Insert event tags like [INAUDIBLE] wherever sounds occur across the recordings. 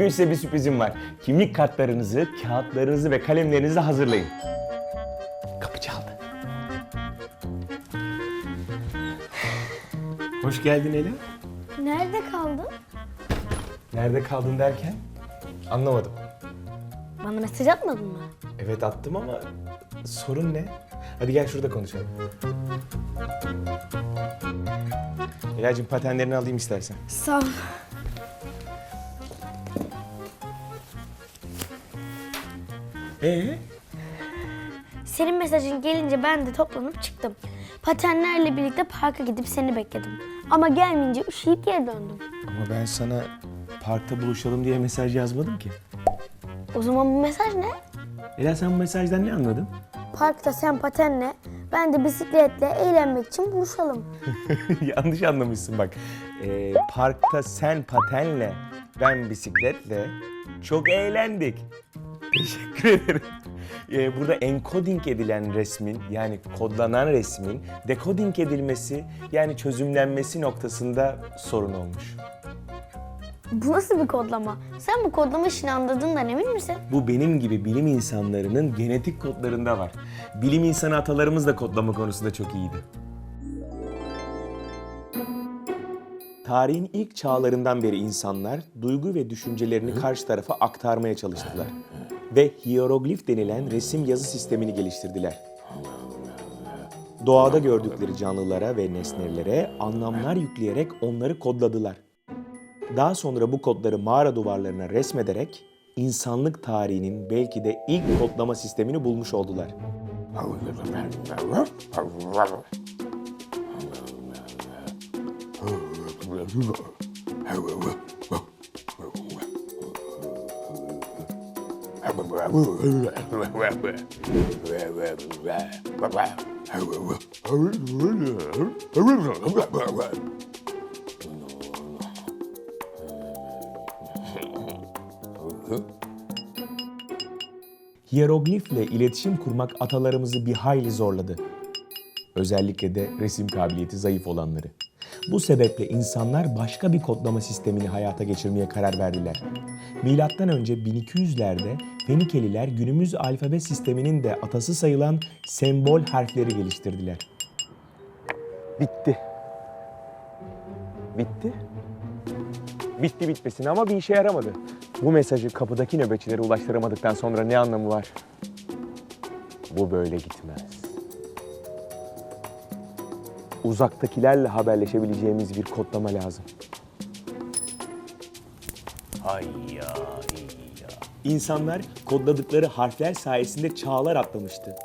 Bugün size bir sürprizim var. Kimlik kartlarınızı, kağıtlarınızı ve kalemlerinizi hazırlayın. Kapı çaldı. Hoş geldin Ela. Nerede kaldın? Nerede kaldın derken? Anlamadım. Bana mesaj atmadın mı? Evet attım ama sorun ne? Hadi gel şurada konuşalım. Ela'cığım patenlerini alayım istersen. Sağ ol. Ee? Senin mesajın gelince ben de toplanıp çıktım. Patenlerle birlikte parka gidip seni bekledim. Ama gelmeyince üşüyüp geri döndüm. Ama ben sana parkta buluşalım diye mesaj yazmadım ki. O zaman bu mesaj ne? Ela sen bu mesajdan ne anladın? Parkta sen patenle, ben de bisikletle eğlenmek için buluşalım. [LAUGHS] Yanlış anlamışsın bak. Ee, parkta sen patenle, ben bisikletle çok eğlendik. Teşekkür ederim. Ee, burada encoding edilen resmin yani kodlanan resmin decoding edilmesi yani çözümlenmesi noktasında sorun olmuş. Bu nasıl bir kodlama? Sen bu kodlama işini anladığından emin misin? Bu benim gibi bilim insanlarının genetik kodlarında var. Bilim insanı atalarımız da kodlama konusunda çok iyiydi. Tarihin ilk çağlarından beri insanlar duygu ve düşüncelerini karşı tarafa aktarmaya çalıştılar. Ve hieroglif denilen resim yazı sistemini geliştirdiler. Doğada gördükleri canlılara ve nesnelere anlamlar yükleyerek onları kodladılar. Daha sonra bu kodları mağara duvarlarına resmederek insanlık tarihinin belki de ilk kodlama sistemini bulmuş oldular. [LAUGHS] Hieroglifle iletişim kurmak atalarımızı bir hayli zorladı. Özellikle de resim kabiliyeti zayıf olanları. Bu sebeple insanlar başka bir kodlama sistemini hayata geçirmeye karar verdiler. Milattan önce 1200'lerde Fenikeliler günümüz alfabe sisteminin de atası sayılan sembol harfleri geliştirdiler. Bitti. Bitti. Bitti bitmesine ama bir işe yaramadı. Bu mesajı kapıdaki nöbetçilere ulaştıramadıktan sonra ne anlamı var? Bu böyle gitmez. Uzaktakilerle haberleşebileceğimiz bir kodlama lazım. Ay ya. İnsanlar kodladıkları harfler sayesinde çağlar atlamıştı.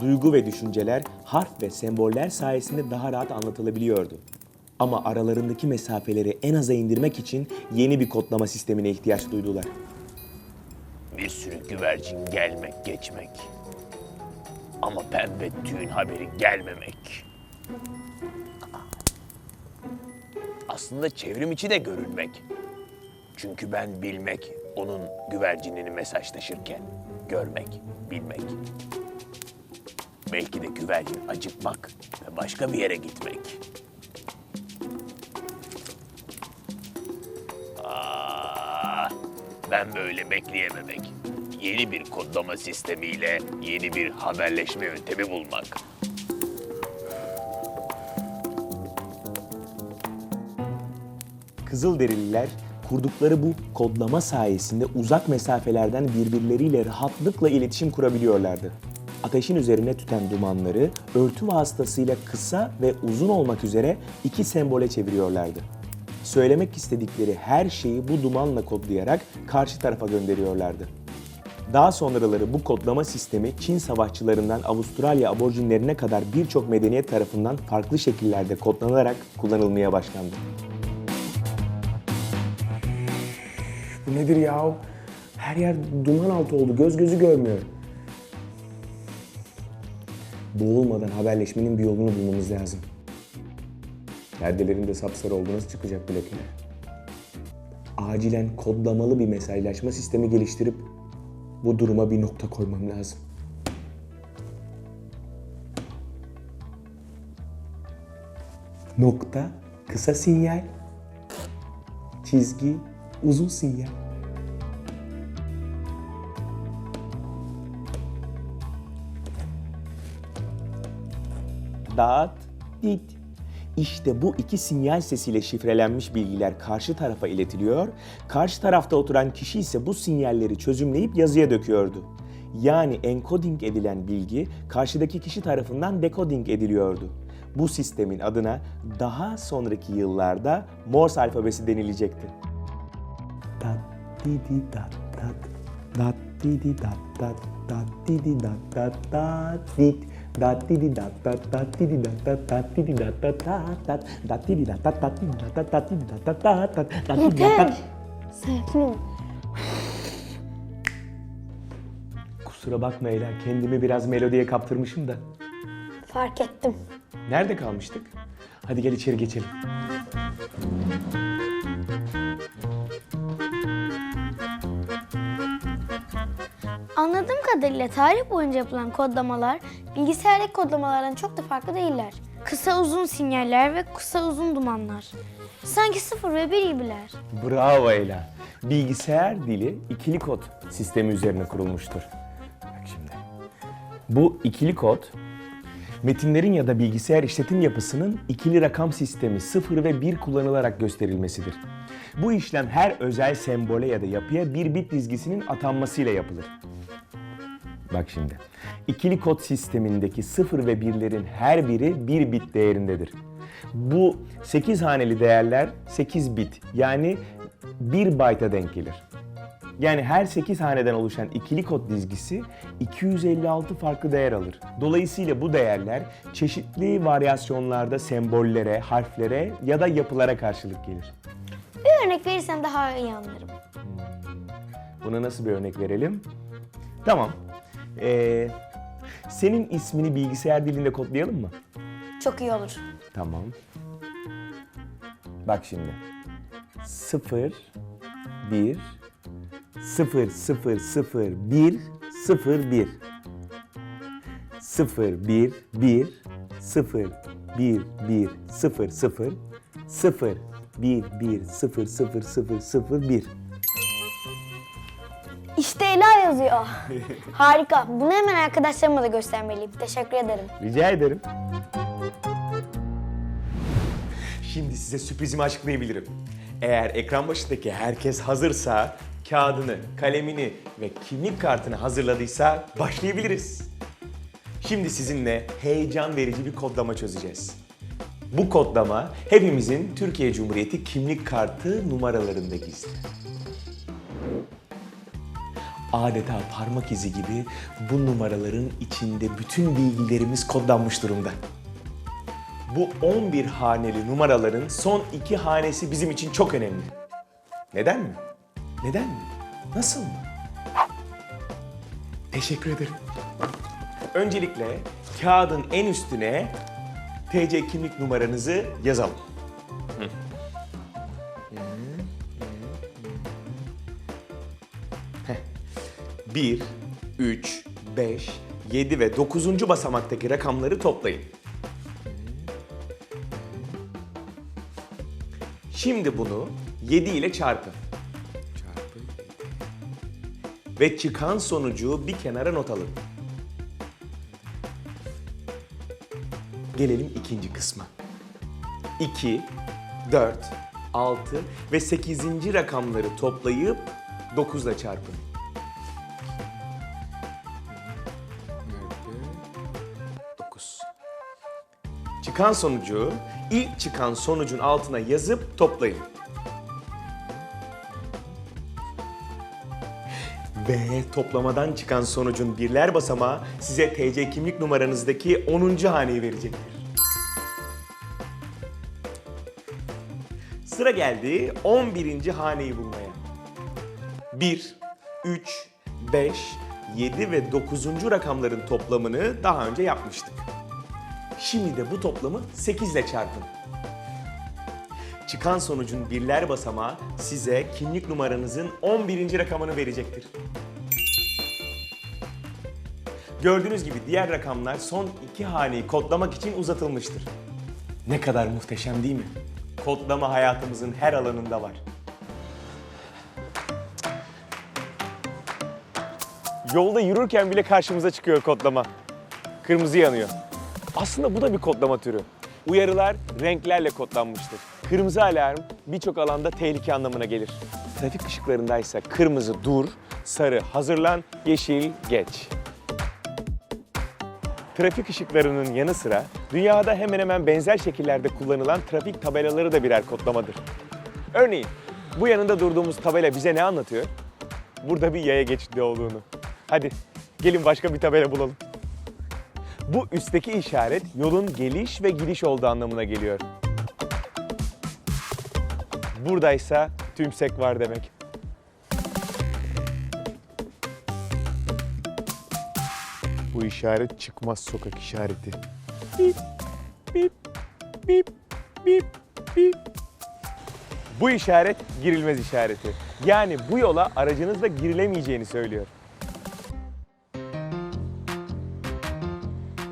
Duygu ve düşünceler harf ve semboller sayesinde daha rahat anlatılabiliyordu. Ama aralarındaki mesafeleri en aza indirmek için yeni bir kodlama sistemine ihtiyaç duydular. Bir sürü güvercin gelmek geçmek. Ama pembe tüyün haberi gelmemek. Aslında çevrim içi de görülmek. Çünkü ben bilmek, onun güvercinini mesaj taşırken görmek, bilmek. Belki de güvercin acıkmak ve başka bir yere gitmek. Aa, ben böyle bekleyememek. Yeni bir kodlama sistemiyle yeni bir haberleşme yöntemi bulmak. Kızılderililer kurdukları bu kodlama sayesinde uzak mesafelerden birbirleriyle rahatlıkla iletişim kurabiliyorlardı. Ateşin üzerine tüten dumanları örtü vasıtasıyla kısa ve uzun olmak üzere iki sembole çeviriyorlardı. Söylemek istedikleri her şeyi bu dumanla kodlayarak karşı tarafa gönderiyorlardı. Daha sonraları bu kodlama sistemi Çin savaşçılarından Avustralya aborjinlerine kadar birçok medeniyet tarafından farklı şekillerde kodlanarak kullanılmaya başlandı. Bu nedir ya? Her yer duman altı oldu. Göz gözü görmüyor. Boğulmadan haberleşmenin bir yolunu bulmamız lazım. Perdelerin de sapsarı oldu. Nasıl çıkacak lekeler? Acilen kodlamalı bir mesajlaşma sistemi geliştirip bu duruma bir nokta koymam lazım. Nokta, kısa sinyal, çizgi, uzun siyer. Dat, dit. İşte bu iki sinyal sesiyle şifrelenmiş bilgiler karşı tarafa iletiliyor. Karşı tarafta oturan kişi ise bu sinyalleri çözümleyip yazıya döküyordu. Yani encoding edilen bilgi karşıdaki kişi tarafından decoding ediliyordu. Bu sistemin adına daha sonraki yıllarda Morse alfabesi denilecekti. Dat didi dat dat dat didi dat dat dat didi dat dat dat dit dat didi dat dat dat didi dat dat dat didi dat dat dat dat dat didi dat dat dat didi dat dat dat didi dat dat dat dat dat didi dat dat Sakin ol. Kusura bakma Ela kendimi biraz melodiye kaptırmışım da. Fark ettim. Nerede kalmıştık? Hadi gel içeri geçelim. Kadarıyla tarih boyunca yapılan kodlamalar bilgisayardaki kodlamalardan çok da farklı değiller. Kısa uzun sinyaller ve kısa uzun dumanlar. Sanki sıfır ve bir gibiler. Bravo Ela. Bilgisayar dili ikili kod sistemi üzerine kurulmuştur. Bak şimdi. Bu ikili kod metinlerin ya da bilgisayar işletim yapısının ikili rakam sistemi 0 ve 1 kullanılarak gösterilmesidir. Bu işlem her özel sembole ya da yapıya bir bit dizgisinin atanmasıyla yapılır. Bak şimdi. İkili kod sistemindeki 0 ve 1'lerin her biri 1 bit değerindedir. Bu 8 haneli değerler 8 bit yani 1 byte'a denk gelir. Yani her 8 haneden oluşan ikili kod dizgisi 256 farklı değer alır. Dolayısıyla bu değerler çeşitli varyasyonlarda sembollere, harflere ya da yapılara karşılık gelir. Bir örnek verirsen daha iyi anlarım. Buna nasıl bir örnek verelim? Tamam. Ee, senin ismini bilgisayar dilinde kodlayalım mı? Çok iyi olur. Tamam. Bak şimdi. 0 1 0 0 0 1 0 1 0 1 1 0 1 1 0 0 0 1 1 0 0 0 0 1 İşte Ela yazıyor. Harika. Bunu hemen arkadaşlarıma da göstermeliyim. Teşekkür ederim. Rica ederim. Şimdi size sürprizimi açıklayabilirim. Eğer ekran başındaki herkes hazırsa, kağıdını, kalemini ve kimlik kartını hazırladıysa başlayabiliriz. Şimdi sizinle heyecan verici bir kodlama çözeceğiz. Bu kodlama hepimizin Türkiye Cumhuriyeti kimlik kartı numaralarında gizli. Adeta parmak izi gibi bu numaraların içinde bütün bilgilerimiz kodlanmış durumda. Bu 11 haneli numaraların son iki hanesi bizim için çok önemli. Neden mi? Neden mi? Nasıl mı? Teşekkür ederim. Öncelikle kağıdın en üstüne TC kimlik numaranızı yazalım. 1, 3, 5, 7 ve 9. basamaktaki rakamları toplayın. Şimdi bunu 7 ile çarpın. Çarpı Ve çıkan sonucu bir kenara not alın. Gelelim ikinci kısma. 2, 4, 6 ve 8. rakamları toplayıp 9 ile çarpın. Çıkan sonucu ilk çıkan sonucun altına yazıp toplayın. Ve toplamadan çıkan sonucun birler basamağı size TC kimlik numaranızdaki 10. haneyi verecektir. Sıra geldi 11. haneyi bulmaya. 1, 3, 5, 7 ve 9. rakamların toplamını daha önce yapmıştık. Şimdi de bu toplamı 8 ile çarpın. Çıkan sonucun birler basamağı size kimlik numaranızın 11. rakamını verecektir. Gördüğünüz gibi diğer rakamlar son iki haneyi kodlamak için uzatılmıştır. Ne kadar muhteşem değil mi? Kodlama hayatımızın her alanında var. Yolda yürürken bile karşımıza çıkıyor kodlama. Kırmızı yanıyor. Aslında bu da bir kodlama türü. Uyarılar renklerle kodlanmıştır. Kırmızı alarm birçok alanda tehlike anlamına gelir. Trafik ışıklarındaysa kırmızı dur, sarı hazırlan, yeşil geç. Trafik ışıklarının yanı sıra dünyada hemen hemen benzer şekillerde kullanılan trafik tabelaları da birer kodlamadır. Örneğin bu yanında durduğumuz tabela bize ne anlatıyor? Burada bir yaya geçidi olduğunu. Hadi gelin başka bir tabela bulalım. Bu üstteki işaret yolun geliş ve gidiş olduğu anlamına geliyor. Buradaysa tümsek var demek. Bu işaret çıkmaz sokak işareti. Bip, bip, bip, bip, bip. Bu işaret girilmez işareti. Yani bu yola aracınızla girilemeyeceğini söylüyor.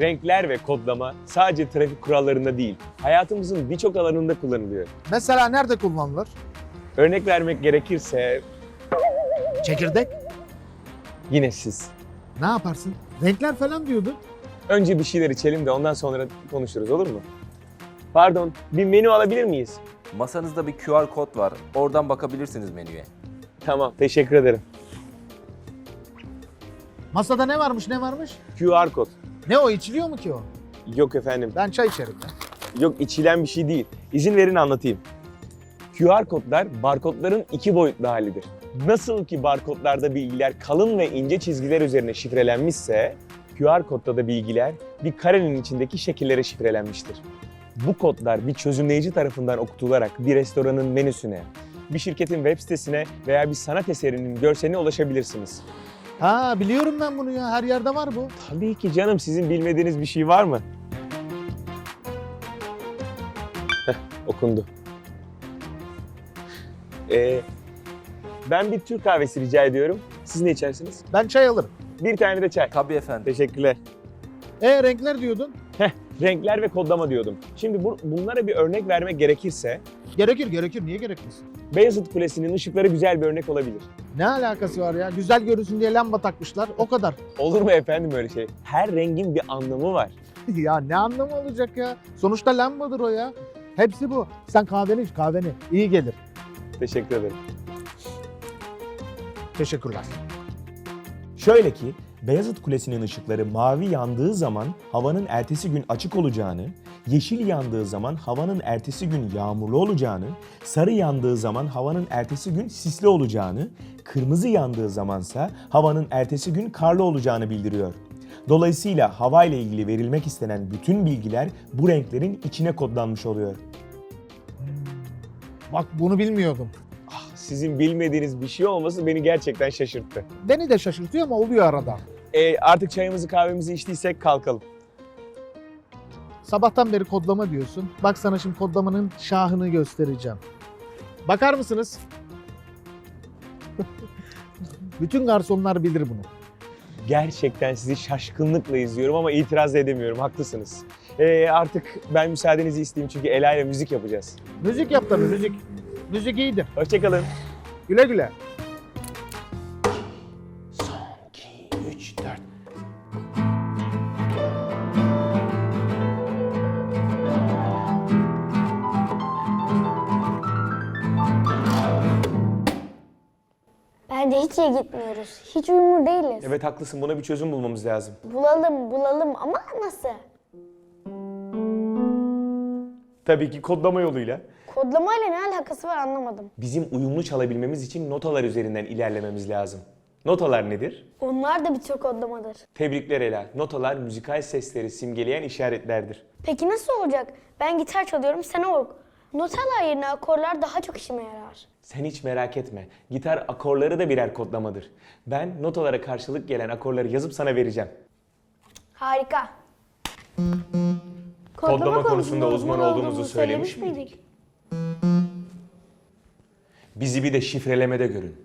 Renkler ve kodlama sadece trafik kurallarında değil, hayatımızın birçok alanında kullanılıyor. Mesela nerede kullanılır? Örnek vermek gerekirse Çekirdek. yine siz. Ne yaparsın? Renkler falan diyordun. Önce bir şeyler içelim de ondan sonra konuşuruz olur mu? Pardon, bir menü alabilir miyiz? Masanızda bir QR kod var. Oradan bakabilirsiniz menüye. Tamam, teşekkür ederim. Masada ne varmış ne varmış? QR kod. Ne o içiliyor mu ki o? Yok efendim. Ben çay içerim ya. Yok içilen bir şey değil. İzin verin anlatayım. QR kodlar barkodların iki boyutlu halidir. Nasıl ki barkodlarda bilgiler kalın ve ince çizgiler üzerine şifrelenmişse, QR kodda da bilgiler bir karenin içindeki şekillere şifrelenmiştir. Bu kodlar bir çözümleyici tarafından okutularak bir restoranın menüsüne, bir şirketin web sitesine veya bir sanat eserinin görseline ulaşabilirsiniz. Ha biliyorum ben bunu ya. Her yerde var bu. Tabii ki canım sizin bilmediğiniz bir şey var mı? Heh, okundu. Ee, ben bir Türk kahvesi rica ediyorum. Siz ne içersiniz? Ben çay alırım. Bir tane de çay. Tabii efendim. Teşekkürler. E renkler diyordun. Heh, renkler ve kodlama diyordum. Şimdi bu, bunlara bir örnek vermek gerekirse, Gerekir gerekir. Niye gerekmesin? Beyazıt Kulesi'nin ışıkları güzel bir örnek olabilir. Ne alakası var ya? Güzel görünsün diye lamba takmışlar. O kadar. Olur mu efendim öyle şey? Her rengin bir anlamı var. [LAUGHS] ya ne anlamı olacak ya? Sonuçta lambadır o ya. Hepsi bu. Sen kahveni iç kahveni. İyi gelir. Teşekkür ederim. Teşekkürler. Şöyle ki Beyazıt Kulesi'nin ışıkları mavi yandığı zaman havanın ertesi gün açık olacağını, yeşil yandığı zaman havanın ertesi gün yağmurlu olacağını, sarı yandığı zaman havanın ertesi gün sisli olacağını, kırmızı yandığı zamansa havanın ertesi gün karlı olacağını bildiriyor. Dolayısıyla hava ile ilgili verilmek istenen bütün bilgiler bu renklerin içine kodlanmış oluyor. Bak bunu bilmiyordum. Sizin bilmediğiniz bir şey olması beni gerçekten şaşırttı. Beni de şaşırtıyor ama oluyor arada. E, artık çayımızı kahvemizi içtiysek kalkalım. Sabahtan beri kodlama diyorsun. Bak sana şimdi kodlamanın şahını göstereceğim. Bakar mısınız? [LAUGHS] Bütün garsonlar bilir bunu. Gerçekten sizi şaşkınlıkla izliyorum ama itiraz edemiyorum. Haklısınız. Ee, artık ben müsaadenizi isteyeyim çünkü Ela ile müzik yapacağız. Müzik yap tabii müzik. Müzik iyidir. Hoşçakalın. Güle güle. Bence hiç iyi gitmiyoruz. Hiç uyumlu değiliz. Evet haklısın. Buna bir çözüm bulmamız lazım. Bulalım bulalım ama nasıl? Tabii ki kodlama yoluyla. Kodlamayla ne alakası var anlamadım. Bizim uyumlu çalabilmemiz için notalar üzerinden ilerlememiz lazım. Notalar nedir? Onlar da bir tür kodlamadır. Tebrikler Ela. Notalar müzikal sesleri simgeleyen işaretlerdir. Peki nasıl olacak? Ben gitar çalıyorum, sen org. Notalar yerine akorlar daha çok işime yarar. Sen hiç merak etme. Gitar akorları da birer kodlamadır. Ben notalara karşılık gelen akorları yazıp sana vereceğim. Harika. Kodlama konusunda uzman olduğumuzu söylemiş miydik? Bizi bir de şifrelemede görün.